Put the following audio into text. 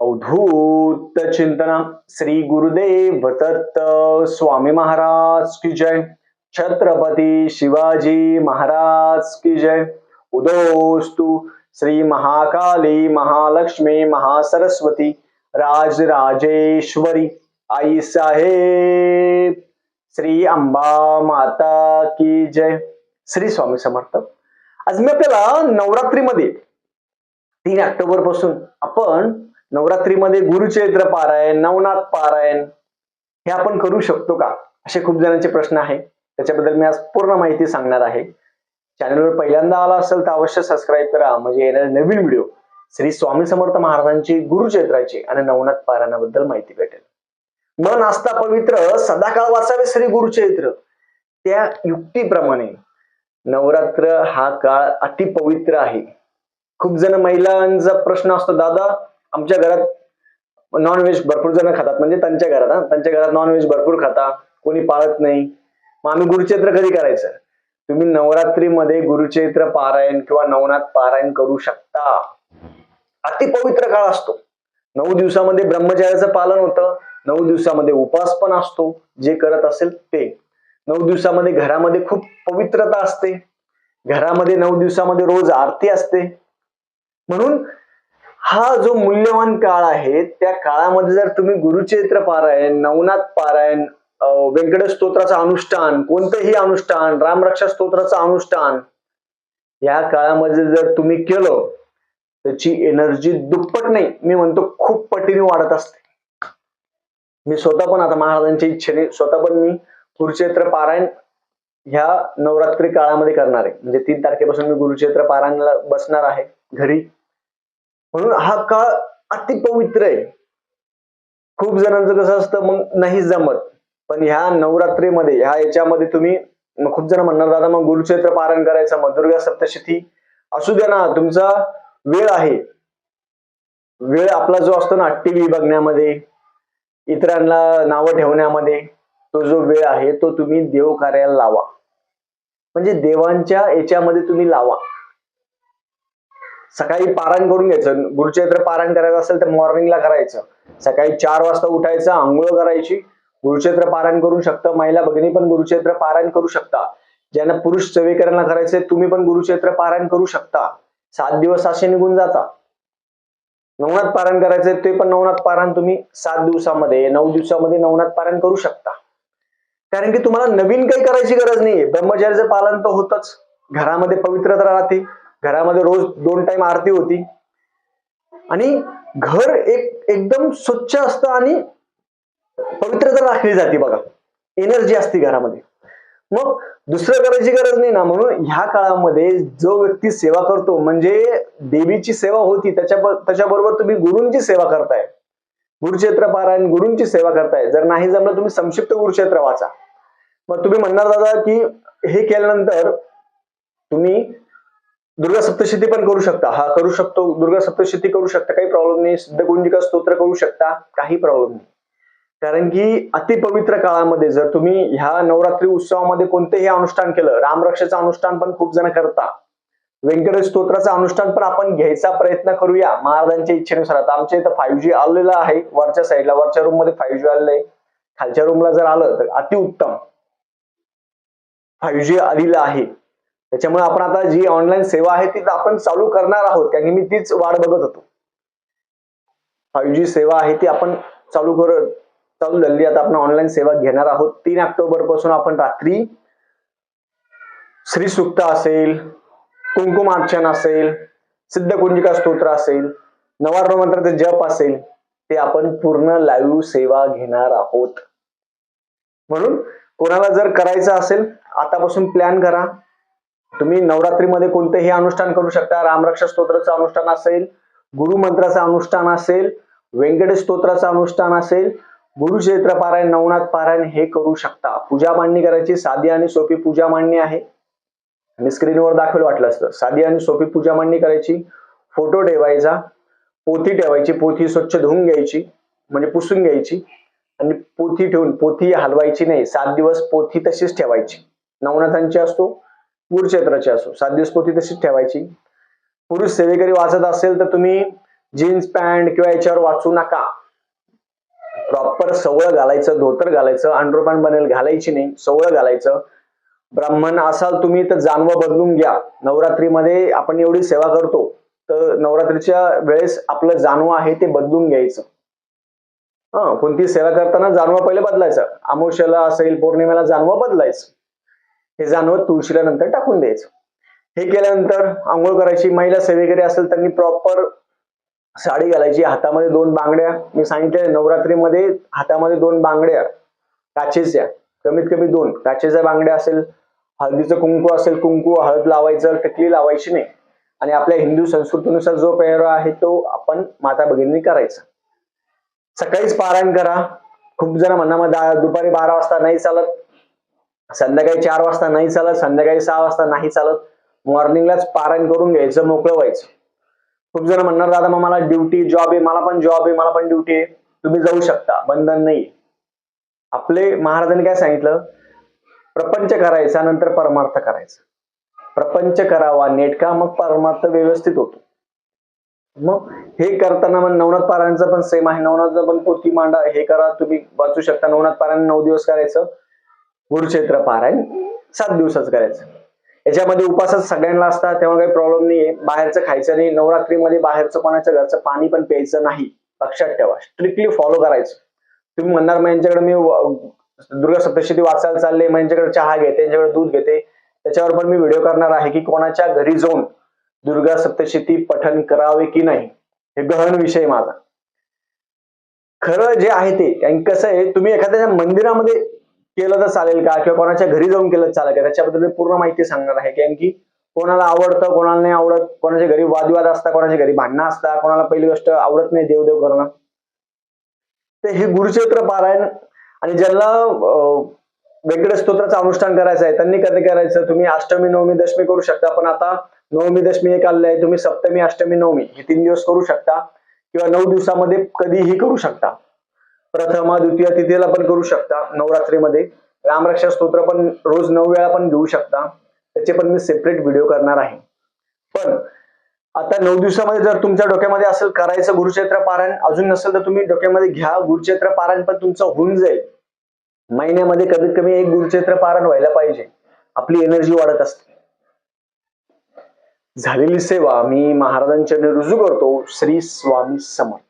अवधूत चिंतना श्री गुरुदेव दत्त स्वामी महाराज की जय। छत्रपती शिवाजी महाराज की जय। उदोस्तु श्री महाकाली महालक्ष्मी महासरस्वती राजराजेश्वरी। आई साहेब श्री अंबा माता की जय। श्री स्वामी समर्थ। आज मी आपल्याला नवरात्रीमध्ये तीन ऑक्टोबरपासून आपण नवरात्रीमध्ये गुरुचैत्र पारायण नवनाथ पारायण हे आपण करू शकतो का? असे खूप जणांचे प्रश्न आहे त्याच्याबद्दल मी आज पूर्ण माहिती सांगणार आहे. चॅनलवर पहिल्यांदा आला असेल तर अवश्य सबस्क्राईब करा. म्हणजे येणारे नवीन व्हिडिओ श्री स्वामी समर्थ महाराजांची गुरुचैत्राची आणि नवनाथ पारायणाबद्दल माहिती भेटेल. मन असता पवित्र सदाकाळ वाचावे श्री गुरुचैत्र त्या युक्तीप्रमाणे नवरात्र हा काळ अति पवित्र आहे. खूप जण महिलांचा प्रश्न असतो दादा आमच्या घरात नॉनव्हेज भरपूर जण खातात. म्हणजे त्यांच्या घरात हा. त्यांच्या घरात नॉनव्हेज भरपूर खाता. कोणी पाळत नाही. मग आम्ही गुरुचैत्र कधी करायचं? तुम्ही नवरात्रीमध्ये गुरुचैत्र पारायण किंवा नवनाथ पारायण करू शकता. अति पवित्र काळ असतो. नऊ दिवसामध्ये ब्रह्मचर्याचं पालन होतं. नऊ दिवसामध्ये उपास पण असतो. जे करत असेल ते. नऊ दिवसामध्ये घरामध्ये खूप पवित्रता असते. घरामध्ये नऊ दिवसामध्ये रोज आरती असते. म्हणून हा जो मूल्यवान काळ आहे त्या काळामध्ये जर तुम्ही गुरुचरित्र पारायण नवनाथ पारायण व्यंकट व्यंकटेश स्तोत्राचं अनुष्ठान कोणतंही अनुष्ठान रामरक्षा स्तोत्राचं अनुष्ठान या काळामध्ये जर तुम्ही केलं त्याची एनर्जी दुप्पट नाही. मी म्हणतो खूप पटीने वाढत असते. मी स्वतः पण आता महाराजांच्या इच्छेने स्वतः पण मी गुरुचरित्र पारायण ह्या नवरात्री काळामध्ये करणार आहे. म्हणजे तीन तारखेपासून मी गुरुचरित्र पारायणला बसणार आहे घरी. म्हणून हा काळ अति पवित्र आहे. खूप जणांचं कसं असतं मग नाही जमत. पण ह्या नवरात्रीमध्ये ह्या याच्यामध्ये तुम्ही खूप जण म्हणणार दादा मग गुरुक्षेत्र पारण करायचं मग दुर्गा सप्तशती. असू द्या ना तुमचा वेळ आहे. वेळ आपला जो असतो ना टीव्ही बघण्यामध्ये इतरांना नावं ठेवण्यामध्ये तो जो वेळ आहे तो तुम्ही देव कार्याला लावा. म्हणजे देवांच्या याच्यामध्ये तुम्ही लावा. सकाळी पारायण करून घ्यायचं. गुरुचरित्र पारायण करायचं असेल तर मॉर्निंगला करायचं. सकाळी चार वाजता उठायचं आंघोळ करायची. गुरुक्षेत्र पारायण करू शकता. महिला भगिनी पण गुरुक्षेत्र पारायण करू शकता. ज्यांना पुरुष सेवेकरांना करायचंय तुम्ही पण गुरुक्षेत्र पारायण करू शकता. सात दिवस असे निघून जाता. नवनाथ पारायण करायचंय ते पण नवनाथ पारायण तुम्ही सात दिवसामध्ये नऊ दिवसामध्ये नवनाथ पारायण करू शकता. कारण की तुम्हाला नवीन काही करायची गरज नाहीये. ब्रह्मचर्याचं पालन तर होतच. घरामध्ये पवित्रता राहते. घरामध्ये रोज दोन टाइम आरती होती. आणि घर एक एकदम स्वच्छ असतं आणि पवित्रता राखली जाते बघा. एनर्जी असते घरामध्ये. मग दुसरं करायची गरज नाही ना म्हणून ह्या काळामध्ये जो व्यक्ती सेवा करतो म्हणजे देवीची सेवा होती त्याच्या त्याच्याबरोबर तुम्ही गुरूंची सेवा करताय. गुरुक्षेत्र पारायण गुरूंची सेवा करताय. जर नाही जमलं तुम्ही संक्षिप्त गुरुक्षेत्र वाचा. मग तुम्ही म्हणणार दादा की हे केल्यानंतर तुम्ही दुर्गा सप्तशती पण करू शकता. हा करू शकतो. दुर्गा सप्तशती करू शकता. काही प्रॉब्लेम नाही. सिद्धकुंजिका स्तोत्र करू शकता. काही प्रॉब्लेम नाही. कारण की अतिपवित्र काळामध्ये जर तुम्ही ह्या नवरात्री उत्सवामध्ये कोणतेही अनुष्ठान केलं रामरक्षाचं अनुष्ठान पण खूप जण करता. व्यंकटेश स्तोत्राचं अनुष्ठान पण आपण घ्यायचा प्रयत्न करूया. महाराजांच्या इच्छेनुसार. आता आमच्या इथं फाईव्ह जी आलेलं आहे. वरच्या साईडला वरच्या रूममध्ये फाईव्ह जी आलेलं आहे. खालच्या रूमला जर आलं तर अतिउत्तम. फाईव्ह जी आलेलं आहे. त्याच्यामुळे आपण आता जी ऑनलाईन सेवा आहे ती आपण चालू करणार आहोत. कारण मी तीच वाट बघत होतो. फाईव्ह जी सेवा आहे ती आपण चालू कर चालू झाली आता आपण ऑनलाईन सेवा घेणार आहोत. तीन ऑक्टोबरपासून आपण रात्री श्री सुक्त असेल कुंकुमार्चन असेल सिद्धकुंजिका स्तोत्र असेल नवार्ण मंत्राचे जप असेल ते आपण पूर्ण लाईव्ह सेवा घेणार आहोत. म्हणून कोणाला जर करायचं असेल आतापासून प्लॅन करा. तुम्ही नवरात्रीमध्ये कोणतेही अनुष्ठान करू शकता. रामरक्षा स्तोत्राचं अनुष्ठान असेल गुरुमंत्राचं अनुष्ठान असेल व्यंकटेश स्तोत्राचं अनुष्ठान असेल गुरुक्षेत्र पारायण नवनाथ पारायण हे करू शकता. पूजा मांडणी करायची साधी आणि सोपी पूजा मांडणी आहे. मी स्क्रीनवर दाखवलं वाटलं असतं. साधी आणि सोपी पूजा मांडणी करायची फोटो ठेवायचा पोथी ठेवायची पोथी स्वच्छ धुवून घ्यायची म्हणजे पुसून घ्यायची आणि पोथी ठेवून पोथी हलवायची नाही. सात दिवस पोथी तशीच ठेवायची. नवनाथांची असतो पूरक्षेत्राची असो. सात दिवस पोथी तशीच ठेवायची. पुरुष सेवेकरी वाचत असेल तर तुम्ही जीन्स पॅन्ट किंवा याच्यावर वाचू नका. प्रॉपर सवळ घालायचं धोतर घालायचं अंडरपॅन्ट बनेल घालायची नाही सवळ घालायचं. ब्राह्मण असाल तुम्ही तर जानवं बदलून घ्या. नवरात्रीमध्ये आपण एवढी सेवा करतो तर नवरात्रीच्या वेळेस आपलं जानवं आहे ते बदलून घ्यायचं. हा कोणती सेवा करताना जानवं पहिले बदलायचं. अमावस्याला असेल पौर्णिमेला जानवं बदलायचं. हे जानवत तुळशीला नंतर टाकून द्यायचं. हे केल्यानंतर आंघोळ करायची महिला सेवेकरी असेल त्यांनी प्रॉपर साडी घालायची. हातामध्ये दोन बांगड्या. मी सांगितले नवरात्रीमध्ये हातामध्ये दोन बांगड्या काचेच्या कमीत कमी दोन. काचेच्या बांगड्या असेल हळदीचं कुंकू असेल कुंकू हळद लावायचं टिकली लावायची नाही. आणि आपल्या हिंदू संस्कृतीनुसार जो पेहराव आहे तो आपण माता भगिनी करायचा. सकाळीच पारायण करा. खूप जण म्हणा मग दुपारी बारा वाजता नाही चालत. संध्याकाळी चार वाजता नाही चालत संध्याकाळी सहा वाजता नाही चालत. मॉर्निंगलाच पारायण करून घ्यायचं मोकळं व्हायचं. खूप जण म्हणणार दादा मग मला ड्युटी जॉब आहे मला पण जॉब आहे मला पण ड्युटी आहे. तुम्ही जाऊ शकता बंधन नाही. आपले महाराजांनी काय सांगितलं? प्रपंच करायचा नंतर परमार्थ करायचा. प्रपंच करावा नेटका मग परमार्थ व्यवस्थित होतो. मग हे करताना मग नवनाथ पारायणचं पण सेम आहे. नवनाथचं पण पोथी मांडा हे करा तुम्ही वाचू शकता. नवनाथ पारायण नऊ दिवस करायचं. गुरुक्षेत्र पारायण सात दिवसाच करायचं. याच्यामध्ये उपासच सगळ्यांना असतात तेव्हा काही प्रॉब्लेम नाहीये. बाहेरचं खायचं नाही. नवरात्रीमध्ये बाहेरचं कोणाच्या घरचं पाणी पण प्यायचं नाही. लक्षात ठेवा. स्ट्रिक्टली फॉलो करायचं. तुम्ही म्हणणार मग यांच्याकडे मी दुर्गा सप्तशती वाचायला चालले. मग यांच्याकडे चहा घेते यांच्याकडे दूध घेते. त्याच्यावर पण मी व्हिडिओ करणार आहे की कोणाच्या घरी जाऊन दुर्गा सप्तशती पठन करावे की नाही हे गहन विषय माझा. खरं जे आहे ते. कसं आहे तुम्ही एखाद्या मंदिरामध्ये केलं तर चालेल का? किंवा कोणाच्या घरी जाऊन केलं तर चालेल का? त्याच्याबद्दल मी पूर्ण माहिती सांगणार आहे. कारण की कोणाला आवडतं कोणाला नाही आवडत कोणाच्या घरी वादविवाद असतात कोणाच्या घरी भांडणं असतात कोणाला पहिली गोष्ट आवडत नाही देवदेव करणं. तर हे गुरुक्षेत्र पारायण आणि ज्यांना अं, स्तोत्राचं अनुष्ठान करायचं आहे त्यांनी कधी करायचं? तुम्ही अष्टमी नवमी दशमी करू शकता पण आता नवमी दशमी एक आलेलं आहे. तुम्ही सप्तमी अष्टमी नवमी हे तीन दिवस करू शकता किंवा नऊ दिवसामध्ये कधीही करू शकता. प्रथमा द्वितीय तिथीला पण करू शकता नवरात्रीमध्ये. रामरक्षा स्तोत्र पण रोज नऊ वेळा पण घेऊ शकता. त्याचे पण मी सेपरेट व्हिडिओ करणार आहे. पण आता नऊ दिवसामध्ये जर तुमच्या डोक्यामध्ये असेल करायचं गुरुक्षेत्र पारायण अजून नसेल तर तुम्ही डोक्यामध्ये घ्या. गुरुक्षेत्र पारायण पण तुमचं होऊन जाईल. महिन्यामध्ये कमीत कमी एक गुरुक्षेत्र पारायण व्हायला पाहिजे. आपली एनर्जी वाढत असते. झालेली सेवा मी महाराजांच्या रुजू करतो. श्री स्वामी समर्थ.